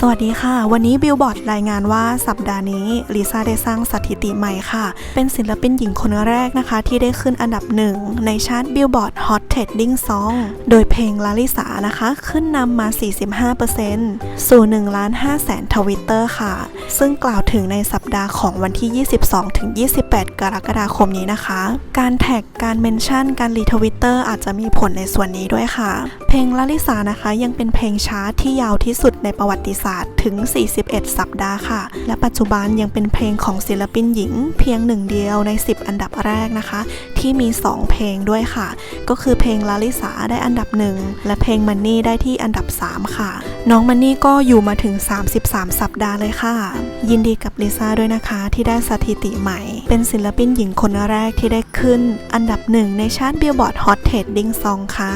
สวัสดีค่ะ วันนี้บิลบอร์ดรายงานว่าสัปดาห์นี้ลิซ่าได้สร้างสถิติใหม่ค่ะ เป็นศิลปินหญิงคนแรกนะคะ ที่ได้ขึ้นอันดับหนึ่งในชาร์ตบิลบอร์ด Hot Trending Song โดยเพลงลาลิสานะคะ ขึ้นนำมา 45%สู่1ล้าน5แสนทวิตเตอร์ค่ะ ซึ่งกล่าวถึงในสัปดาห์ของวันที่ 22 ถึง 28 กรกฎาคมนี้นะคะ การแท็กการเมนชั่นการรีทวิตเตอร์อาจจะมีผลในส่วนนี้ด้วยค่ะ เพลงลาลิสานะคะ ยังเป็นเพลงชาร์ตที่ยาวที่สุดในประวัติศาสตร์ถึง 41 สัปดาห์ค่ะ และปัจจุบันยังเป็นเพลงของศิลปินหญิง เพียงหนึ่งเดียวใน 10 อันดับแรกนะคะ ที่มี 2 เพลงด้วยค่ะ ก็คือเพลงลาลิสาได้อันดับหนึ่งและเพลงมันนี่ได้ที่อันดับ 3 ค่ะ น้องมันนี่ก็อยู่มาถึง 33 สัปดาห์เลยค่ะ ยินดีกับลิซ่าด้วยนะคะที่ได้สถิติใหม่ เป็นศิลปินหญิงคนแรกที่ได้ขึ้น อันดับหนึ่งในชาร์ตบิลบอร์ดฮอตเทดดิ้งซองค่ะ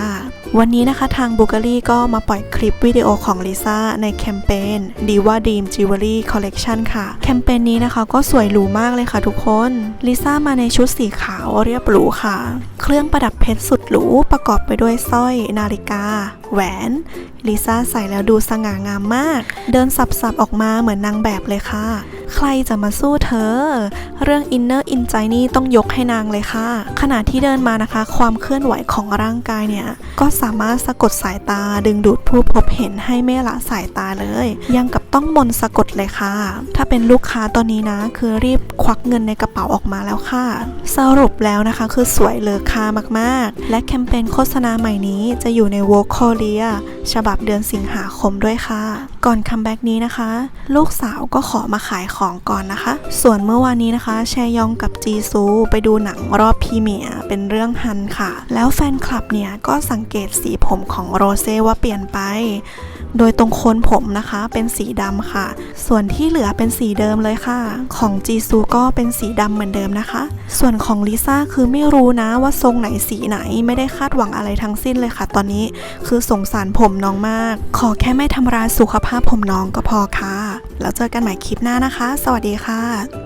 วันนี้นะคะทางบูการีก็มาปล่อยคลิปวิดีโอของลิซ่าในแคมเปญ Diva Dream Jewelry Collection ค่ะ แคมเปญนี้นะคะก็สวยหรูมากเลยค่ะทุกคน ลิซ่ามาในชุดสีขาวเรียบหรูค่ะ เครื่องประดับเพชรสุดหรูประกอบไปด้วยสร้อยนาฬิกา แหวนลิซ่าใส่แล้วดูสง่างามมาก เดินสับๆออกมาเหมือนนางแบบเลยค่ะ ใครจะมาสู้เธอ เรื่องอินเนอร์อินใจนี่ต้องยกให้นางเลยค่ะ ขณะที่เดินมานะคะ ความเคลื่อนไหวของร่างกายเนี่ย ก็สามารถสะกดสายตาดึงดูดผู้พบเห็นให้ไม่ละสายตาเลย ยังกับต้องมนสะกดเลยค่ะ ถ้าเป็นลูกค้าตอนนี้นะ คือรีบควักเงินในกระเป๋าออกมาแล้วค่ะ สรุปแล้วนะคะคือสวยเลอค่ามากๆ และแคมเปญโฆษณาใหม่นี้จะอยู่ใน w o k o r e a ฉบับเดือนสิงหาคมด้วยค่ะ ก่อนคัมแบ็กนี้นะคะ ลูกสาวก็ขอมาขายของก่อนนะคะ ส่วนเมื่อวานนี้นะคะแชยองกับจีซูไปดูหนังรอบพรีเมียร์เป็นเรื่องฮันค่ะ แล้วแฟนคลับเนี่ยก็สังเกตสีผมของโรเซ่ว่าเปลี่ยนไป โดยตรงโคนผมนะคะเป็นสีดำค่ะ ส่วนที่เหลือเป็นสีเดิมเลยค่ะ ของจีซูก็เป็นสีดำเหมือนเดิมนะคะ ส่วนของลิซ่าคือไม่รู้นะว่าทรงไหนสีไหนไม่ได้คาดหวังอะไรทั้งสิ้นเลยค่ะ ตอนนี้คือสงสารผมน้องมาก ขอแค่ไม่ทำร้ายสุขภาพผมน้องก็พอค่ะ แล้วเจอกันใหม่คลิปหน้านะคะ สวัสดีค่ะ